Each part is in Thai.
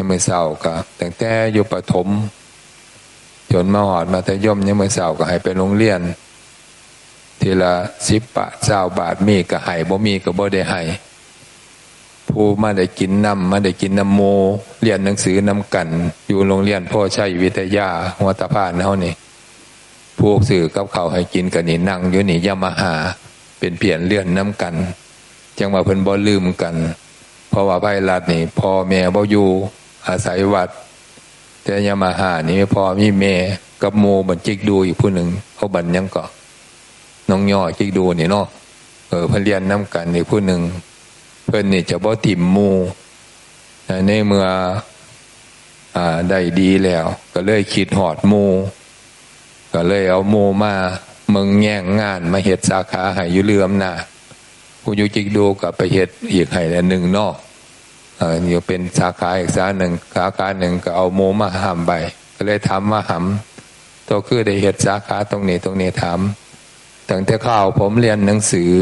ยังไม่เศร้าก็แต่แต่อยู่ประถมจนมาหอดมาทยมยังไม่เศร้าก็ให้ไปโรงเรียน ทีละสิบบาทเศร้าบาทมีก็ให้บ่มีก็บ่ได้ให้ผู้มาได้กินน้ำมาได้กินน้ำโมเรียนหนังสือน้ำกัน อยู่โรงเรียนพ่อใชัยวิทยาหัวตะพานเฮานี่พวกสื่อกับเขาให้กินกันนี่นั่งอยู่นี่ยามาหา เป็นเปลี่ยนเลื่อนน้ำกัน จังว่าเพิ่นบ่ลืมกัน เพราะว่าไพรัดนี่พ่อแม่บ่อยู่ อาศัยวัด แต่ยามาหานี่พ่อมีแม่กับโมบันจิกดูอีกผู้หนึ่งเขาบันยังก็น้องย่อจิกดูนี่เนาะเออเพิ่นเรียนน้ำกันอีกผู้หนึ่งเพิ่นนี่จะบ่ถิ่มมูในเมื่ออ่าได้ดีแล้ว ก็เลยคิดหอดมู ก็เลยเอาหมูมาเมืองแง่งงานมาเห็ดสาขาห้อยู่เรือมนาผู้ยุจิกดูกับไปเห็ดอีกให้ละหนึ่งนอก ออนี่เป็นสาขาอีกสาหนึ่งสาขาหนึ่งก็เอาหมูมาหามไปก็เลยทำมาหำตัวคือได้เห็ดสาขาตรงนี้ตรงนี้ทำตั้งแต่ข้าวผมเรียนหนังสือ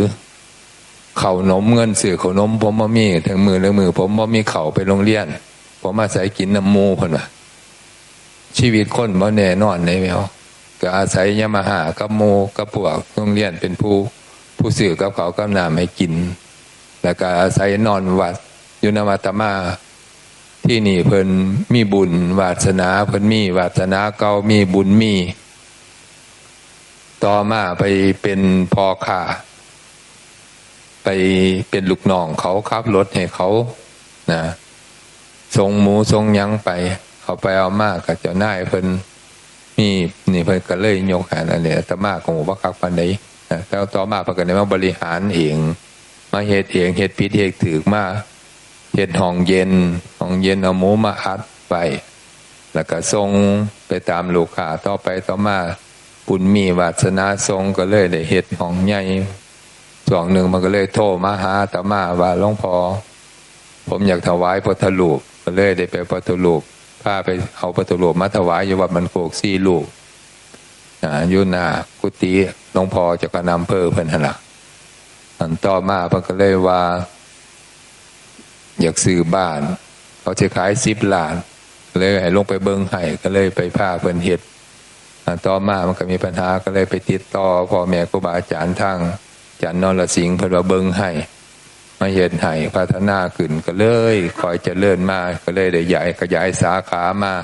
เข่านมเงินสื่อเข่านมผมบ่มีถึงมือหรือมือ ผมบ่มีเข่าไปโรงเรียน ผมอาศัยกินน้ำมูพ่นว่าชีวิตคนบ่แน่นอนเลยแมวก็อาศัยยามาหากับโมกับพวกโรงเรียนเป็นผู้ผู้สื่อกับเขากับน้ำให้กิน แล้วก็อาศัยนอนวัด อยู่นวัตมา ที่นี่เพิ่นมีบุญ วาสนาเพิ่นมีวาสนาเก่ามีบุญมี ต่อมาไปเป็นพอข่าไปเป็นลูกน้องเขาขับรถให้เขานะทรงหมูทรงยังไป เขาไปเอามากกับเจ้านายเพิ่นมีนี่เพิ่นก็เลยยกหานอันนี้แต่มาของหมู่บ้าคักปันไดนะแล้วต่อมาเพิ่นก็ได้มาบริหารเอง มาเฮ็ดเองเฮ็ดพิธีถือมา เฮ็ดห้องเย็นห้องเย็นเอาหมูมาอัดไป แล้วก็ทรงไปตามลูกค้าต่อไปต่อมาบุญมีวาสนาทรงก็เลยได้เฮ็ดห้องใหญ่ช่วงหนึ่งมันก็เลยโทรมาหาตามาว่าหลวงพ่อผมอยากถวายพุทธลูกก็เลยได้ไปพุทธลูกพาไปเอาพุทธลูกมาถวายอยู่วัดมันโกกซี่ลูกอยู่นากุฏิหลวงพ่อจะกระนำเพิ่อเพิ่นหนละอันต่อมาเพิ่นก็เลยว่า อยากซื้อบ้าน เขาจะขายสิบล้าน เลยให้ลงไปเบิ้งให้ก็เลยไปพาเพิ่นเฮ็ดต่อมามันก็มีปัญหาก็เลยไปติดต่อพ่อแม่ครูบาอาจารย์ทางจันนรสิงห์เพิ่นว่าเบิ่งให้มาเห็นให้พัฒนาขึ้นก็เลยคอยจเจริญมาก็เลยได้ใหญ่ขยายสาขามา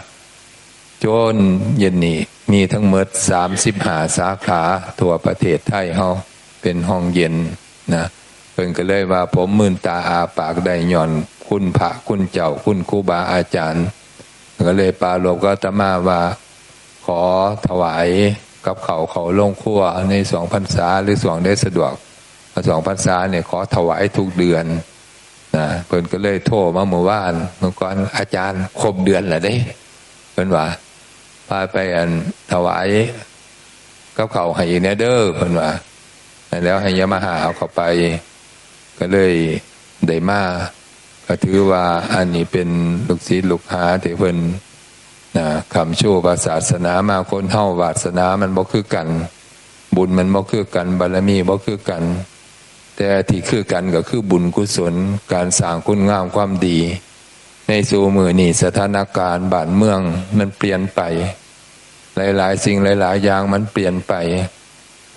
จนเย็นนี้มีทั้งหมดสามสิบหาสาขาทั่วประเทศไทยเฮาเป็นห้องเย็นนะ เพิ่นก็เลยว่าผมมื่นตาอาปากได้ย่อน คุณพระคุณเจ้าคุณครูบาอาจารย์ ก็เลยปาลบก็ตมาว่า ขอถวายกับเขาเขาลงครัวในสองพรรษาหรือสองได้สะดวกสองพรรษาเนี่ยขอถวายทุกเดือนนะเพิ่นก็เลยโทรมาเมื่อวานเมื่อก่อนอาจารย์ครบเดือนแหละได้เพิ่นว่าพาไปอันถวายกับเขาให้เนเดอร์เพิ่นว่าแล้วให้ยามาหาเอาเข้าไป ก็เลยได้มาก็ถือว่าอันนี้เป็นลูกศิษย์ลูกหาที่เพิ่นนะคำชั่วศาสนามาคนเท่าวาสนามันบ่คือกัน บุญมันบ่คือกันบารมีบ่คือกัน แต่ที่คือกันก็คือบุญกุศลการสร้างคุณงามความดี ในสู่มือนี่สถานการณ์บ้านเมืองมันเปลี่ยนไป หลาย ๆ สิ่งหลาย ๆ อย่างมันเปลี่ยนไป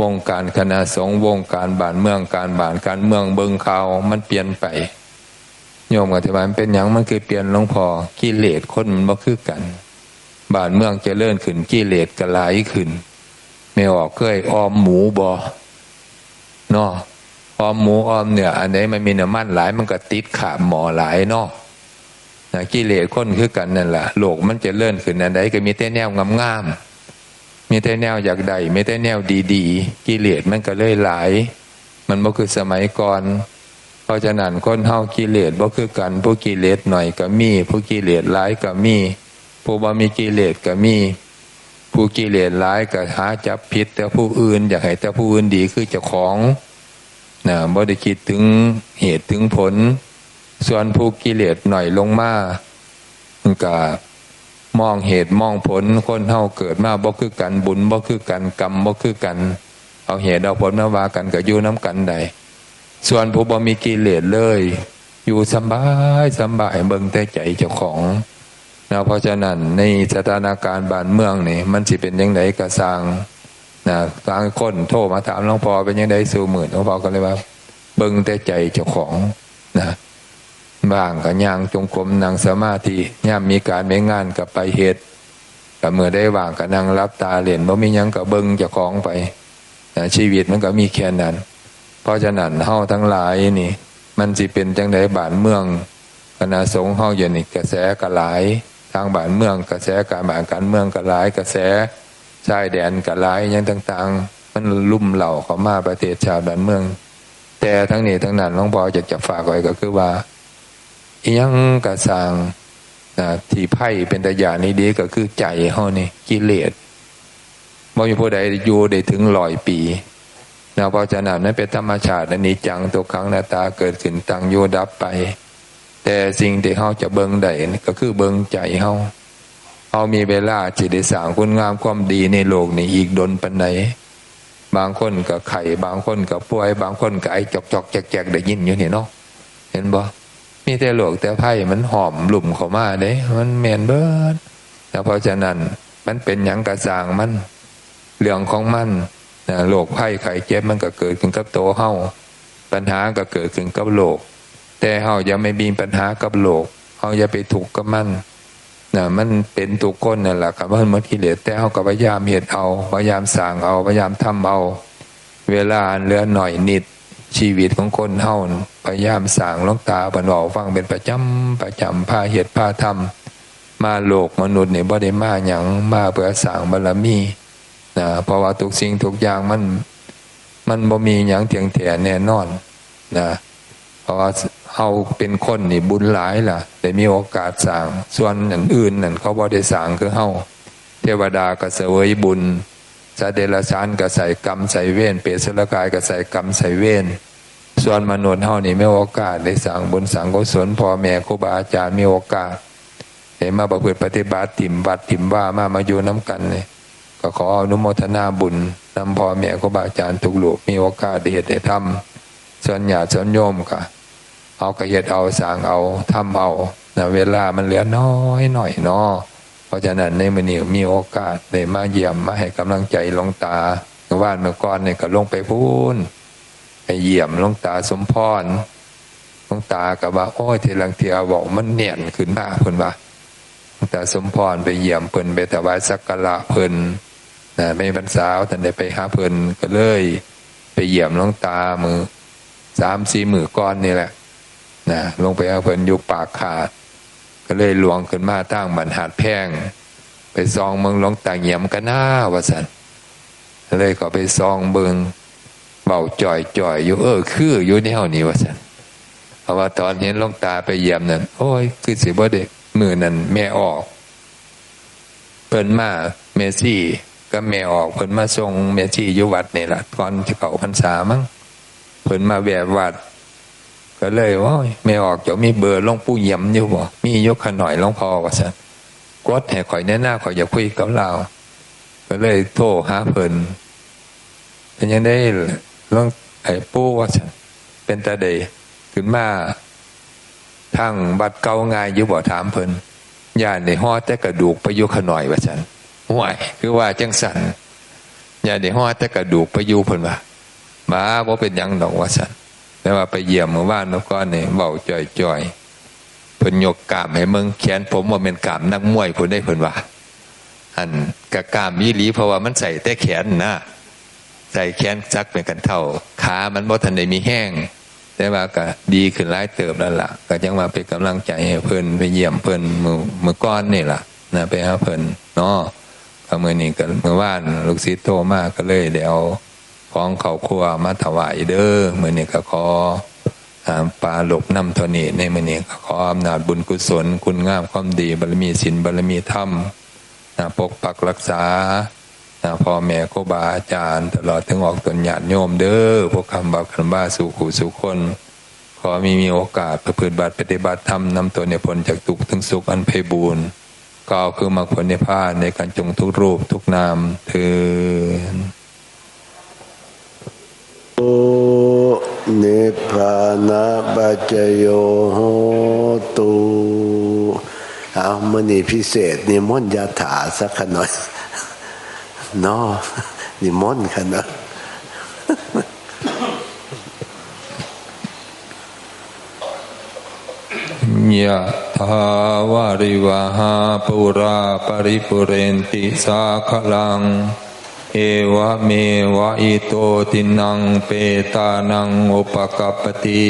วงการคณะสงฆ์วงการบ้านเมืองการบ้านการเมืองเบิงข่าวมันเปลี่ยนไปโยมอธิบายมันเป็นอย่างมันคือเปลี่ยนหลวงพ่อกิเลสคนมันบ่คือกันบ้านเมืองจะเลื่อนขึ้นกิเลสกระไหลขึ้นไม่ออกเคยออมหมูบอเนาะออมหมูออมเนี่ยอันไหนมันมีน้ำมันหลายมันก็ติดขาบหมอหลายเนาะนะกิเลสคนคือกันนั่นแหละโลกมันจะเลื่อนขึ้นอันใดก็มีแต่แนวงามๆ มีแต่แนวอยากใดมีแต่แนวดีๆ กิเลสมันก็เลยหลาย มันบ่คือสมัยก่อน เพราะฉะนั้นคนเฮากิเลสบ่คือกันผู้กิเลสหน่อยก็มี ผู้กิเลสหลายก็มี ผู้บ่มีกิเลสก็มี ผู้กิเลสร้ายก็หาจับผิด แต่ผู้อื่นอยากให้แต่ผู้อื่นดีคือเจ้าของนะบ่ได้คิดถึงเหตุถึงผล ส่วนผู้กิเลสหน่อยลงมาก็ มองเหตุมองผลคนเฮาเกิดมาบ่คือกันบุญบ่คือกันกรรมบ่คือกัน เอาเหตุเอาผลมาว่ากันก็อยู่น้ำกันใดส่วนผู้บ่มีกิเลสเลย อยู่สบายสบายเบิ่งแต่ใจเจ้าของนะเพราะฉะนั้นในสถานการณ์บ้านเมืองนี่มันสิเป็นยังไงกระสร้างนะบางคนโทรมาถามหลวงพ่อเป็นยังไงสู่หมื่นหลวงพ่อก็เลยว่า เบิ่งแต่ใจเจ้าของนะ บางกับย่างจงกรมนางสมาธิย่ามมีการไม่งานกับไปเหตุกับเมื่อได้ว่างกับนางรับตาเหรียญบ่มียังกับเบิ่งจ้าของไปชีวิตมันก็มีแค่นั้น เพราะฉะนั้นเฮาทั้งหลายนี่ มันสิเป็นจังไดบ้านเมืองคณะสงฆ์เฮาอยู่นี่กระแสกระหลาย ทางบ้านเมือง กระแสการบ้านการเมืองกระหลาย กระแสชายแดนกระหลายย่างต่าง ๆ มันลุ่มเหล่าเข้ามาประเทศชาติบ้านเมือง แต่ทั้งนี้ทั้งนั้นหลวงพ่อจะจะฝากไว้ก็คือว่า อียังกระสางนะที่ไพ่เป็นตะยานี้ดีก็คือใจเฮานี่กิเลสบ่มีผู้ใดอยู่ได้ถึงร้อยปีนะเพราะฉะนั้นนั้นเป็นธรรมชาติอันนี้จังตัวครั้งหน้าตาเกิดขึ้นตั้งโยดับไป แต่สิ่งที่เฮาจะเบิ่งได้นี่ก็คือเบิ่งใจเฮาเฮามีเวลาจิตได้สร้างคุณงามความดีในโลกนี้อีกดนปันไหนบางคนก็ไข่บางคนก็ป่วย บางคนก็ไอจอกจอกแจกแจกได้ยินอยู่นี่เนาะเห็นบ่ มีแต่โลวกแต่ไพ่มันหอมหลุ่มเขามาเด้ มันแมนเบิดแล้วเพราะฉะนั้นมันเป็นหยังกระสางมันเรื่องของมันนะโรคไข้ไข้เจ็บมันก็เกิดขึ้นกับโตเฮาปัญหาก็เกิดขึ้นกับโลก แต่เฮาอย่าไม่มีปัญหากับโลกเฮาอย่าไปถูกกับมันนะมันเป็นทุกคนนั่นแหละครับมันมันกิเลสแต่เฮาก็พยายามเหตุเอาพยายามสร้างเอาพยายามทำเอา เวลาเหลือหน่อยนิด ชีวิตของคนเฮาพยายามสร้างลงตาบันบอกฟังเป็นประจำประจำพาเหตุพาทำมมาโลกมนุษย์เนี่ยบ่ได้มาหยังมาเพื่อสร้างบารมีนะเพราะว่าทุกสิ่งทุกอย่างมัน มันบ่มีหยังเถียงแถแน่นอนนะเพราะว่าเฮาเป็นคนนี่บุญหลายล่ะได้มีโอกาสสร้างส่วนอื่นนั่นเขาบ่ได้สร้างคือเฮาเทวดาก็เสวยบุญ สเดรัจฉานก็ใส่กรรมใส่เวรเปรตสลกายก็ใส่กรรมใส่เวรส่วนมนุษย์เฮานี่ไม่โอกาสได้สั่งบุญสั่งกุศลพ่อแม่ครูบาอาจารย์มีโอกาสเห็นมาประพฤติปฏิบัติถิ่มวัดถิ่มว่ามามาอยู่น้ำกันเลยก็ขออนุโมทนาบุญนำพ่อแม่ครูบาอาจารย์ทุกหลูกมีโอกาสได้เหตุได้ทำส่วนญาติส่วนโยมก็เอากระเหตุเอาสั่งเอาทำเอานะเวลามันเหลือน้อยหน่อยเนาะ เพราะฉะนั้นในมือนี้มีโอกาสได้มาเยี่ยมมาให้กำลังใจหลวงตาเมื่านเมื่อก่อนเนี่ยก็ลงไปพูนไปเยี่ยมหลวงตาสมพรหลวงตากับว่าโอ้ยทีลังเทียบอกมันเนียนขึ้นมาเพิ่นว่าหลวงตาสมพรไปเยี่ยมเพิ่นไปถวายสักการะเพิ่นนะไม่บรรษาท่านได้ไปหาเพิ่นก็เลย ไปเยี่ยมหลวงตามือสามสี่มือก้อนนี่แหละนะลงไปหาเพิ่นอยู่ปากขาด ก็เลยหลวงขึ้นมาตั้งบรรหัดแพง ไปซองเมืองหลวงตาเหี่ยมกันหน้าวะสันเลยก็ไปซองเบิงเบาจ่อยจ่อยอยู่เออคืออยู่แนวนี้วะสันเพราะว่าตอนเห็นหลวงตาไปเยี่ยมนั่นโอ้ย คือสิบ่เด็กมือนั่นแม่ออกเพิ่นมาเมซี่ก็แม่ออกเพิ่นมาทรงเมซี่อยู่วัดนี่แหละก่อนจะเก่าพรรษามั้งเพิ่นมาแวะวัด ก็เลยว่าแม่ออกจะมีเบอร์ลงปู่เยี่ยมอยู่บ่มียกขน่อยลงพอว่าสันกดให้ข่อยแน่หน้าข่อยอย่าคุยกับเราก็เลยโทรหาเพิ่นเป็นยังได้ลองไอ้ปู้ว่าฉันเป็นตาเดยขึ้นมาทางบัดเก่าง่ายอยู่บ่ถามเพิ่นย่านในห่อแต่กระดูกไปยุขหน่อยว่าฉันห่วยคือว่าจังสันย่านในห่อแต่กระดูกไปยุเพิ่นว่ามาบ่เป็นยังดอกว่าฉัน แต่ว่าไปเยี่ยมเมื่อวานมือก่อนเนี่ยเบาจ่อยๆเพิ่นยกกามให้เมืองแขนผมว่าเป็นกามนักมวยเพิ่นได้เพิ่นว่า อันกะกามมีหลีเพราะว่ามันใส่แต่แขนนะใส่แขนซักเป็นกันเท่าขามันบ่ทันได้มีแห้ง แต่ว่าก็ดีขึ้นหลายเติบแล้วล่ะ ก็ยังมาเป็นกำลังใจให้เพิ่นไปเยี่ยมเพิ่นมือมือก้อนนี่ล่ะนะไปหาเพิ่นเนาะก็มื่อนี้ก็เมื่อวานลูกศิษย์โทรมาก็เลยเดี๋ยว ของเขาครัวมาถวายเด้อมื่อนี้ก็ขอปลาหลบน้ำทนีในมื่อนี้ก็ขออำนาจบุญกุศล คุณงามความดีบารมีศีลบารมีธรรมปกปักรักษาพ่อแม่ครูบาอาจารย์ ตลอดถึงออกตนญาติโยมเด้อพวกคำบาคันบ้าสู่ขู่สู่คน ขอมีมีโอกาสประพฤติบัติปฏิบัติธรรมนำตัวในผลจากทุกถึงสุขอันไพบูรณ์ก็คือมรรคผลในพานในการจงทุกรูปทุกนามเถือ นิพพานาปัจจโยโหตุเอามื่อนี้พิเศษนิมนต์ยาถาสักขน่อยนอนิมนต์ขนาดยะทาวาริวหาปุราปริปุเรนติสาขลัง เอวะเมวะอิโตตินังเปตานังอุปกัปติ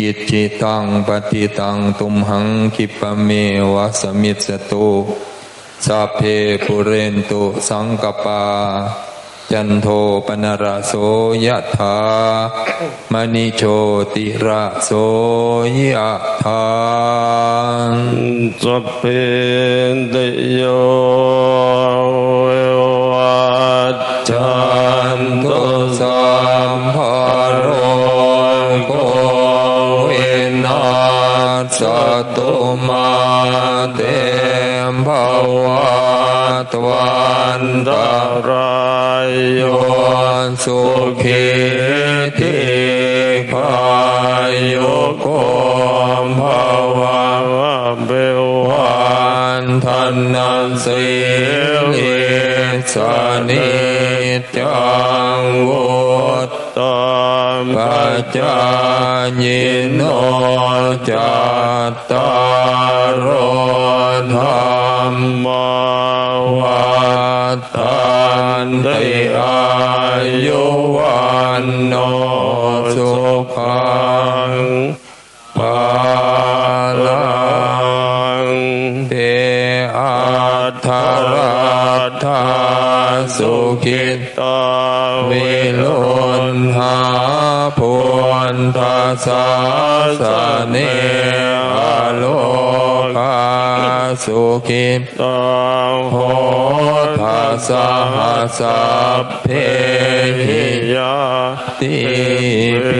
อิจิตังปฏิตังตุมหังคิปเมวะสมิสตุสัพเพปุเรนตุสังกปา จันโทปนรโสยะถามณิโชติระโสยะถาสัพเพเตโย จัตตารธรรมวัฏานติอายุวันโนสุขังปาลังเตอัฏฐรัตถาสุขิตาวิลุนหา พุนทัสสะเนอโลกาสุขิตาโหทัสหัสเพหิยติปิ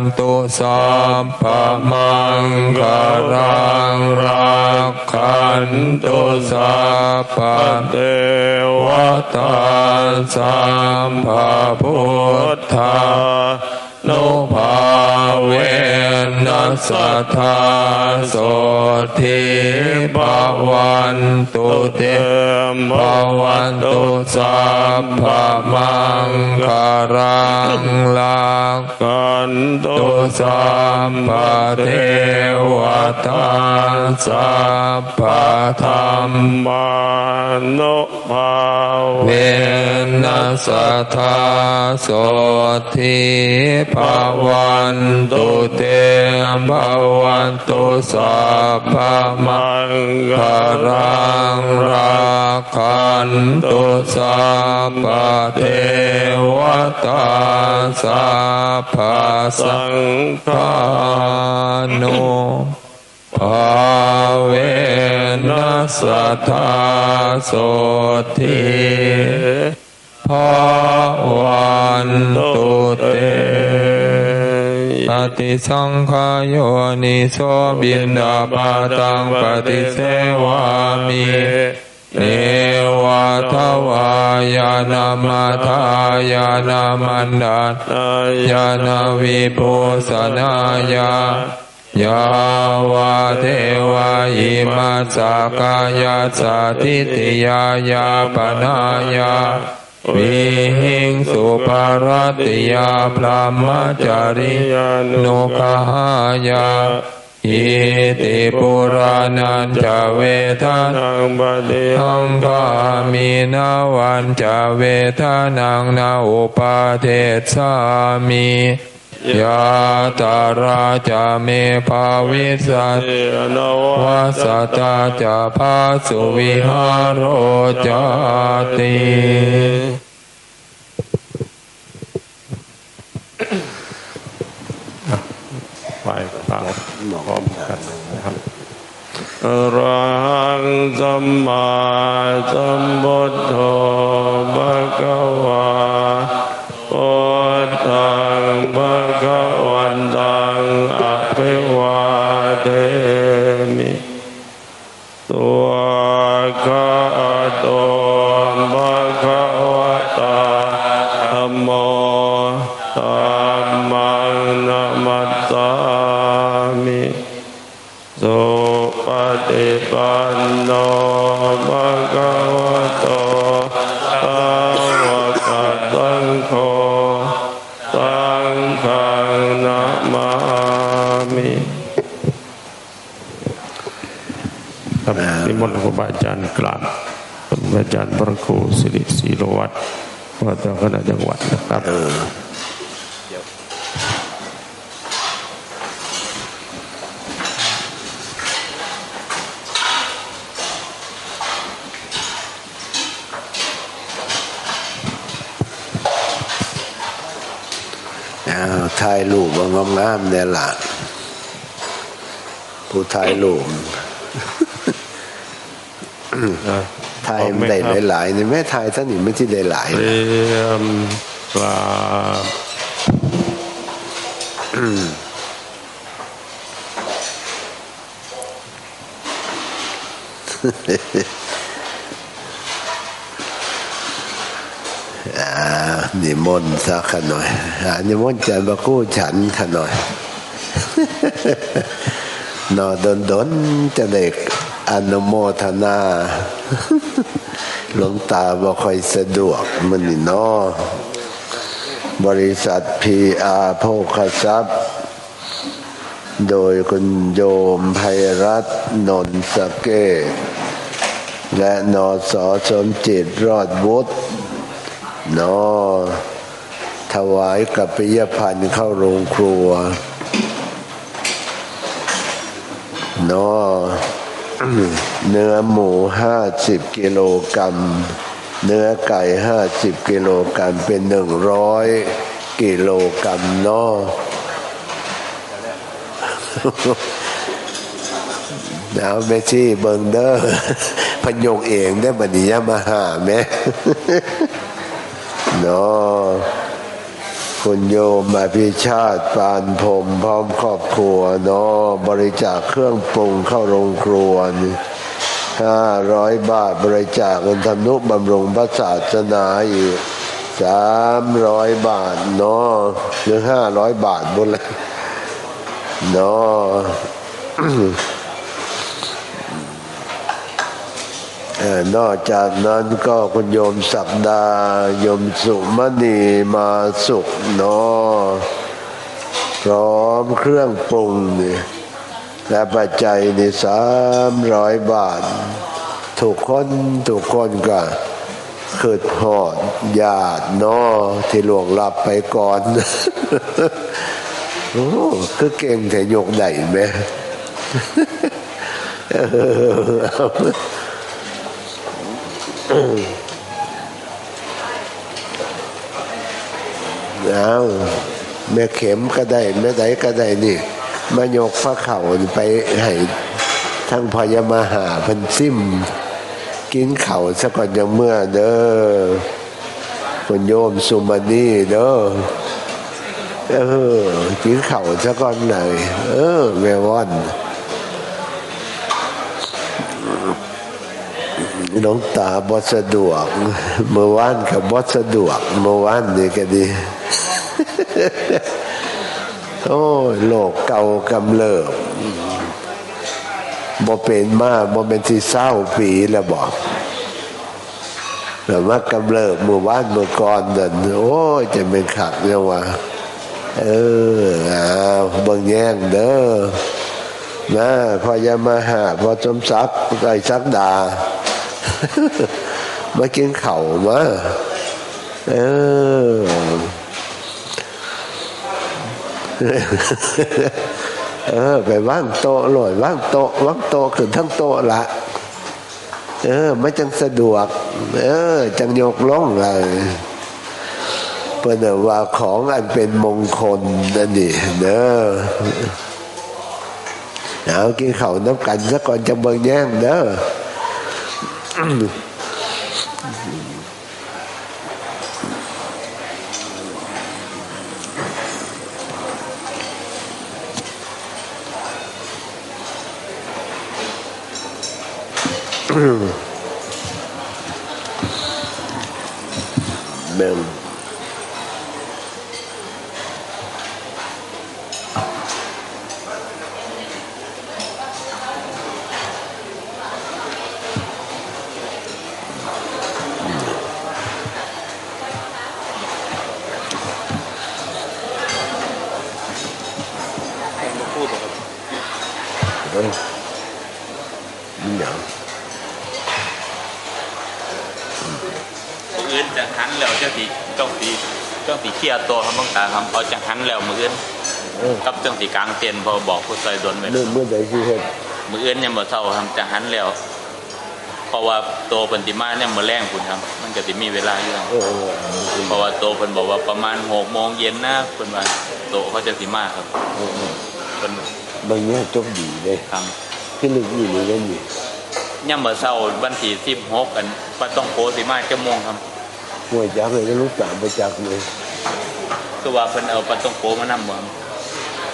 นตุสัพพมังการังรักขันตุสัพพเทวตาสัมภพุทธานุภา เวนัสธาโสทิภวันตุเตมภวันตุสัพพมังคารังลักขันตุสัมภเทวตาสัพพธรรมานุภาเวนัสธาโสทิภวันตเตมภวันตุสัพพมังคารังรักันตุสัพพเทวตาสัพพสังฆานุภาเวนัสธาโสทิภาวันตุเต ปฏิสังขายโยนิโสบินดาปาตังปฏิเสวามิเนวะทวายานามาทายานามันดายานาวิปุสนายายาวาเทวาอิมาสากายาสาทิติยายาปนายา วิหิงสุปารติยาพรามจาริโนกหายาอิติปุรานันจะเวทานังบดิหังกามีนาวันจะเวทานังนาอุปาเทสามี ยาตาราจะเมภาวิสัตวัสตาจะพาสุวิหารโรจติไปฟังพร้อมกันนะครับอรังสัมมาสัมพุทโธภะคะวาพุทธังภะ อาจารย์พระครูสิริศิโรวัตรวัดเจ้าคณะจังหวัดนะครับอ้าวถ่ายรูปว่างามๆเนี่ยล่ะ ผู้ถ่ายรูป ถ่ายมันได้หลายๆนี่แม่ถ่ายท่านนี่ไม่ที่ได้หลายเตรียมกราบอ่านิมนต์สักขะหน่อยอ่านิมนต์จันบะกู้ฉันขะหน่อยนอดนดนๆจะเด็ก อนุโมทนาหลวงตาบ่ค่อยสะดวกมันนี่เนอบริษัทพีอาโภคทรัพย์ โดยคุณโยมภัยรัตน์นนท์สเกตและนอสอสมจิตรอดวุฒินอถวายกับปิยพันธ์เข้าโรงครัวนอ เนื้อหมูห้าสิบกิโลกรัม เนื้อไก่ห้าสิบกิโลกรัมเป็นหนึ่งร้อยกิโลกรัมเนอเอาแม่ชี่เบิงเด้อพยกเองได้บัดนี้อยมาหาแม่เนาะ คุณโยมอภิชาติปานพรมพร้อมครอบครัวเนาะบริจาคเครื่องปรุงเข้าโรงครัวห้าร้อยบาทบริจาคเงินทำนุบำรุงพระศาสนาอีกสามร้อยบาทเนาะหรือห้าร้อยบาทบนเลยเนาะ เอ่อ นอกจากนั้นก็คุณโยมศักดาโยมสุมณีมาสุขเนาะพร้อมเครื่องปรุงนี่และปัจจัยนี่สามร้อยบาท ถูกคนถูกคนก็คืดหอดญาตินาะที่หลวงรับไปก่อนโอ้คือเก่งแต่ยกได้ไหม เอาแม่เข็มก็ได้แม่ไดก็ได้นี่มายกพระเข่าไปให้ทั้งพยามาหาพันซิม กินเข่าซะก่อนยังเมื่อเด้อคนโยมสุมานีเด้อเออกินเข่าซะก่อนหน่อยเออแม่ว่อน น้องตาบอสะดวก เมื่อวานกับบอสะดวก เมื่อวานนี่ก็ดี โอ้โลกเก่ากำเริบบ่เป็นมาบ่เป็นที่เศร้าปีแล้วบอกแต่ว่ากำเริบเมื่อวานเมื่อก่อนนั่นโอ้ยจะเป็นขักเนี่ยว่าเอออ้าเบิ่งแย่งเด้อนะพอยามาหาพอจมซักไอ้ซักดา มากินเข่ามาเออเออ ไปว่างโต๊ะหล่อยว่างโต๊ะว่างโต๊ะขึ้นทั้งโต๊ะละ เออไม่จังสะดวก เออ จังยกล่องเลยเพื่อนว่าของอันเป็นมงคลนั่นนี่เด้อเอากินเข้าน้ำกันซะก่อนจะเบิ่งแย่งเด้อ Bem. เดิมมันอย่างมืออื่นจะหันแล้วเจ้าสีเจ้าสีเจ้าสีเคลียร์ตัวครับหลวงตาครับเอาจะหันแล้วมืออื่นเออกับเจ้าสีกลางเตียนพอบอกผู้ซอยดนไปเมื่อเมื่อใดที่เฮ็ดมืออื่นยังบ่เศร้าครับจะหันแล้วเพราะว่าตัวเพิ่นสิมาเนี่ยมื้อแรงพุ่นครับ มันก็สิมีเวลาอยู่ครับเออเออเออเพราะว่าโตเพิ่นบอกว่าประมาณ6โมงเย็นนะเพิ่นว่าโตเขาจะสิมาครับเออเออเพิ่น บางอย่างจบดีเลยครับ คือลึกอยู่นี่กันนี่ย่ำมื้อเช้าวันที่16อันว่าต้องโพสิมาจักโมงครับห่วยจักเลยแล้วลูกตามไปจักเลยคือว่าเพิ่นเอาปลาต้องโกมานำบ่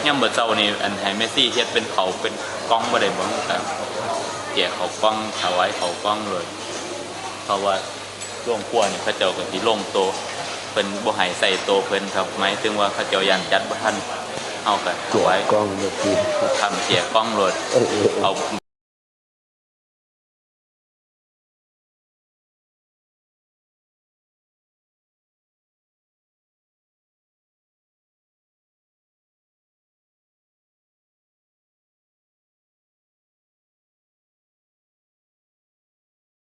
ย่ำมื้อเช้านี่อันให้เมซี่เฮ็ดเป็นเขาเป็นกล้องบ่ได้บ่ครับแจกเขากล้องถวายเขากล้องเลย เพราะว่าร่วงครัวนี่เขาเจ้าก็สิลงโตเพิ่นบ่ให้ใส่โตเพิ่นครับหมายถึงว่าเขาเจ้ายันจัดบ่ทัน เอาก็ถตัววายกล้องแบบนี้ทำแจกกล้องโลดเออเออเออเอา